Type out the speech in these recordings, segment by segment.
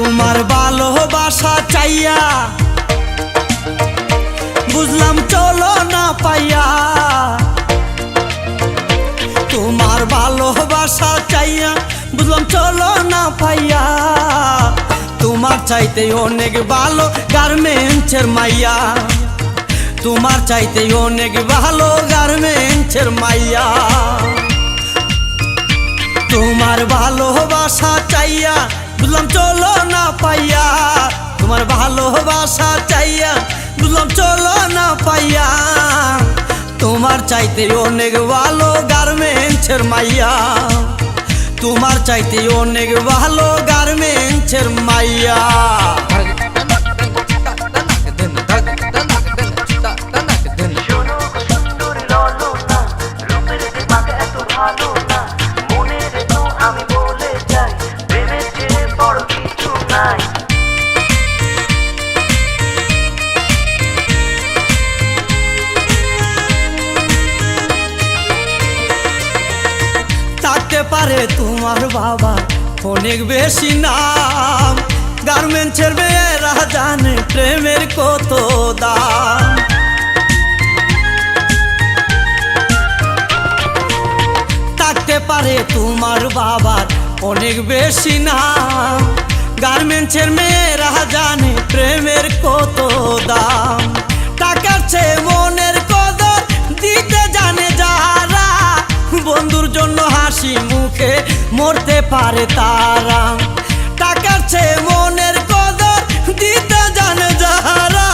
তোমার ভালোবাসা চাইয়া বুঝলাম চলো না পাইয়া। তোমার ভালোবাসা চাইয়া বুঝলাম চলো না পাইয়া। তোমার চাইতে অনেক ভালো গার্মেন্টসের মাইয়া। তোমার চাইতে অনেক ভালো গার্মেন্টসের মাইয়া। তোমার ভালোবাসা চাইয়া বুঝলাম চলো পাইয়া, তোমার ভালোবাসা চাইয়া বুঝলাম চলো না পাইয়া। তোমার চাইতে অনেক ভালো গার্মেন্টসের মাইয়া। তোমার চাইতে অনেক ভালো গার্মেন্টসের মাইয়া। পারে তোমার বাবা অনেক বেশি নাম। গার্মেন্টসের মেয়েরা জানে প্রেমের কত দাম। থাকতে পারে তোমার বাবার অনেক বেশি নাম। গার্মেন্টসের মেয়েরা জানে প্রেমের কত দাম। টাকার চেয়ে হাসি মুখে মরতে পারে তারা। টাকার চেয়ে মনের কদর দিতে জানে যারা।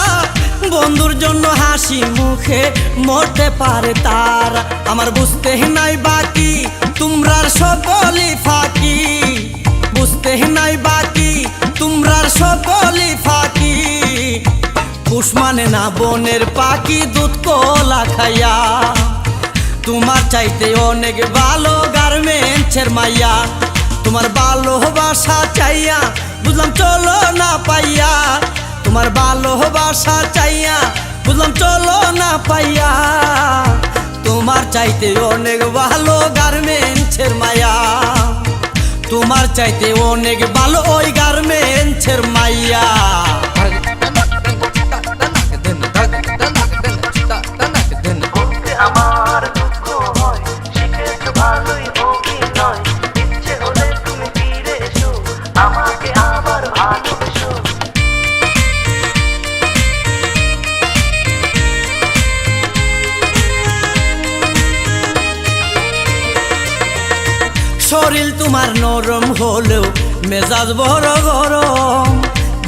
বন্ধুর জন্য হাসি মুখে মরতে পারে তারা। আমার বুঝতে নাই বাকি, তোমরার সকলই ফাঁকি। বুঝতে নাই বাকি, তোমরার সকলই ফাঁকি। পুষ মানে না বনের পাখি, দুধ কলা খাইয়া। তোমার চাইতে অনেক ভালো গার্মেন্টসের মাইয়া। তোমার ভালোবাসা চাইয়া বুঝলাম চলো না পাইয়া। তোমার ভালোবাসা চাইয়া বুঝলাম চলো না পাইয়া। তোমার চাইতে অনেক ভালো গার্মেন্টসের মায়া তোমার চাইতে অনেক ভালো ওই গার্মেন্টসের মাইয়া। শরীর তোমার নরম হলেও মেজাজ বড় গরম।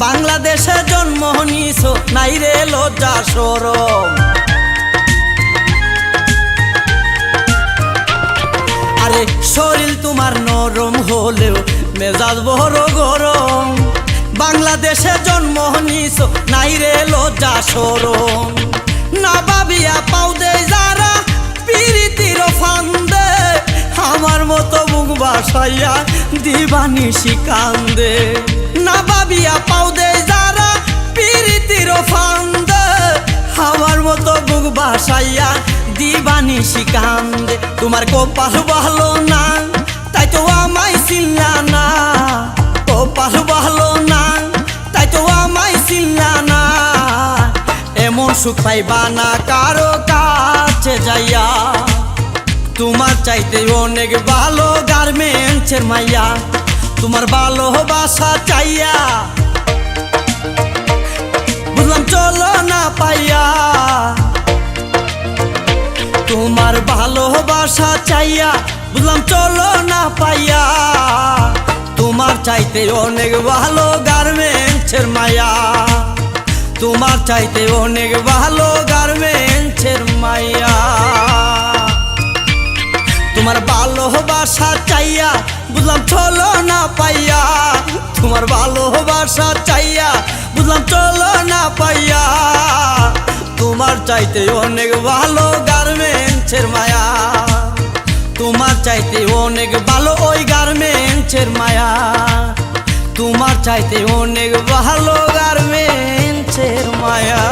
বাংলাদেশে জন্ম নিছ নাই রে লজ্জা সরম। আরে শরীর তোমার নরম হলেও মেজাজ বড় গরম। বাংলাদেশে জন্ম নিছ নাই রে লজ্জা সরম। না ভাবিয়া পাও বাসাইয়া দিবানি শিকান্দে। না ভাবিয়া পাও দে যারা পিরিতির ফান্দে। আমার মতো বুক বাসাইয়া দিবানি শিকান্দে। তোমার কপাল ভালো না, তাই তো আমায় চিল্লা না। কপাল ভালো না, তাই তো আমায় চিল্লা না। এমন সুখ পাইবা না কারও কাছে যাইয়া। তোমার চাইতে অনেক ভালো গার্মেন্টসের মাইয়া, তোমার ভালোবাসা চাইয়া। বুঝলাম চলো না পাইয়া। তোমার ভালোবাসা চাইয়া, বুঝলাম চলো না পাইয়া। তোমার চাইতে অনেক ভালো গার্মেন্টসের মায়া তোমার চাইতে অনেক ভালো গার্মেন্টসের মাইয়া। ভালোবাসা চাইয়া, বুঝলাম চলো না পাইয়া। তোমার ভালোবাসা চাইয়া, বুঝলাম চলো না পাইয়া। তোমার চাইতে অনেক ভালো গার্মেন্টসের মায়া। তোমার চাইতে অনেক ভালো ওই গার্মেন্টসের মায়া। তোমার চাইতে অনেক ভালো গার্মেন্টসের মায়া।